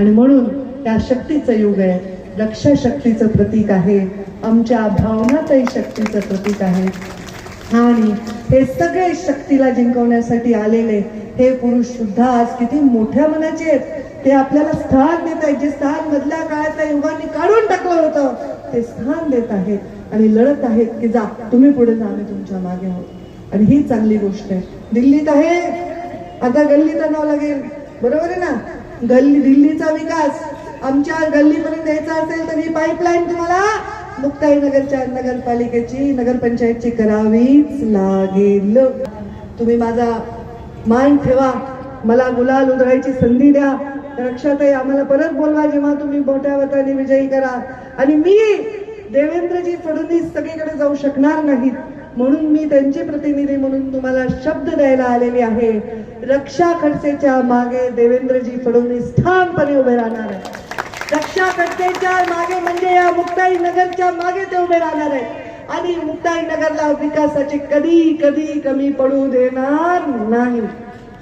आणि म्हणून त्या शक्तीचं युग आहे. लक्ष शक्तीचं प्रतीक आहे. आमच्या भावनातही शक्तीचं प्रतीक आहे. आणि हे सगळे शक्तीला जिंकवण्यासाठी आलेले हे पुरुष सुद्धा आज किती मोठ्या मनाचे आहेत. ते आपल्याला स्थान देत आहेत. जे स्थान मधल्या काळातल्या युगांनी काढून टाकलं होतं ते स्थान देत आहेत. आणि लढत आहेत की जा तुम्ही पुढे जा आम्ही तुमच्या मागे आहोत. आणि ही चांगली गोष्ट आहे. दिल्लीत आहे. आता गल्लीत आणावं लागेल. बरोबर आहे ना? गल्ली दिल्लीचा विकास आमच्या गल्लीपर्यंत यायचा असेल तर ही पाईपलाईन तुम्हाला मुक्ताईनगरच्या नगरपालिकेची नगरपंचायतची करावीच लागेल. तुम्ही माझा मान ठेवा. मला गुलाल उधळायची संधी द्या. रक्षाताई आम्हाला परत बोलवा जेव्हा तुम्ही मोठ्या वताने विजयी करा. आणि मी देवेंद्रजी फडणवीस सगळीकडे जाऊ शकणार नाहीत. म्हणून मी त्यांचे प्रतिनिधी म्हणून तुम्हाला शब्द द्यायला आलेली आहे. रक्षा खडसेच्या मागे देवेंद्रजी फडणवीस ठामपणे उभे राहणार आहे रक्षा खडसेच्या मागे म्हणजे या मुक्ताई नगरच्या मागे ते उभे राहणार आहे आणि मुक्ताई नगरला विकासाची कधी कधी कमी पडू देणार नाही.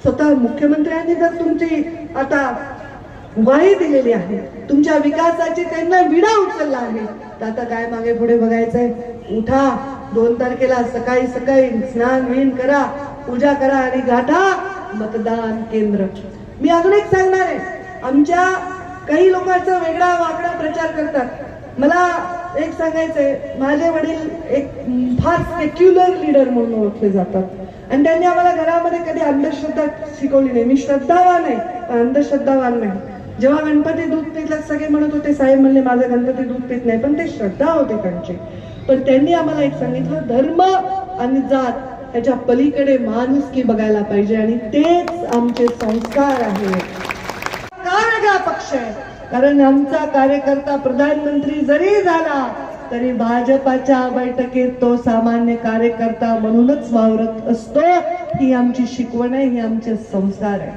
स्वतः मुख्यमंत्र्यांनी जर तुमची आता ग्वाही दिलेली आहे तुमच्या विकासाची त्यांना विडा उचलला आहे तर आता काय मागे पुढे बघायचंय? उठा. दोन तारखेला सकाळी सकाळी स्नान विन करा पूजा करा आणि गाठा मतदान केंद्र. मी अजून एक सांगणार आहे. आमच्या काही लोकांचा वेगळा वागडा प्रचार करतात. मला एक सांगायचंय माझे वडील एक फार सेक्युलर लीडर म्हणून ओळखले जातात. आणि त्यांनी आम्हाला घरामध्ये कधी अंधश्रद्धा शिकवली नाही. मी श्रद्धावान आहे अंधश्रद्धावान नाही. जेव्हा गणपती दूध पितलं सगळे म्हणत होते साहेब म्हणले माझं गणपती दूध पित नाही. पण ते श्रद्धा होते त्यांची. पण त्यांनी आम्हाला एक सांगितलं धर्म आणि जात त्याच्या पलीकडे माणुसकी बघायला पाहिजे आणि तेच आमचे संस्कार आहेत का पक्ष आहे. कारण आमचा कार्यकर्ता प्रधानमंत्री जरी झाला तरी भाजपाच्या बैठकीत तो सामान्य कार्यकर्ता म्हणूनच वावरत असतो. ही आमची शिकवण आहे ही आमचे संस्कार आहे.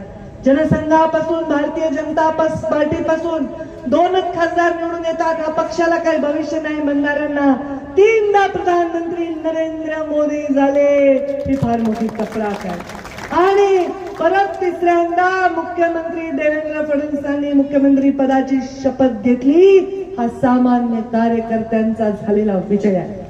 जनसंघापासून भारतीय जनता पार्टीपासून दोनच खासदार निवडून येतात. हा पक्षाला काही भविष्य नाही म्हणणाऱ्यांना तीनदा प्रधानमंत्री नरेंद्र मोदी झाले. ही फार मोठी तक्रार आहे. आणि परत तिसऱ्यांदा मुख्यमंत्री देवेंद्र फडणवीसांनी मुख्यमंत्री पदाची शपथ घेतली. हा सामान्य कार्यकर्त्यांचा झालेला विजय आहे.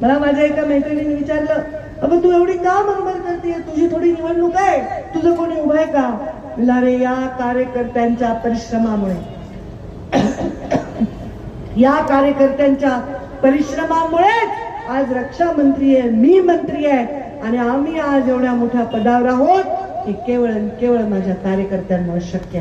मला माझ्या एका मैत्रिणीने विचारलं अगं तू एवढी का मनमर करते तुझी थोडी निवडणूक आहे. तुझं कोणी उभं आहे का? म्हणलं, अरे या कार्यकर्त्यांच्या परिश्रमामुळे. या कार्यकर्त्यांच्या परिश्रमामुळेच आज रक्षा मंत्री आहे मी मंत्री आहे आणि आम्ही आज एवढ्या मोठ्या पदावर आहोत हे केवळ केवळ माझ्या कार्यकर्त्यांमुळे शक्य आहे.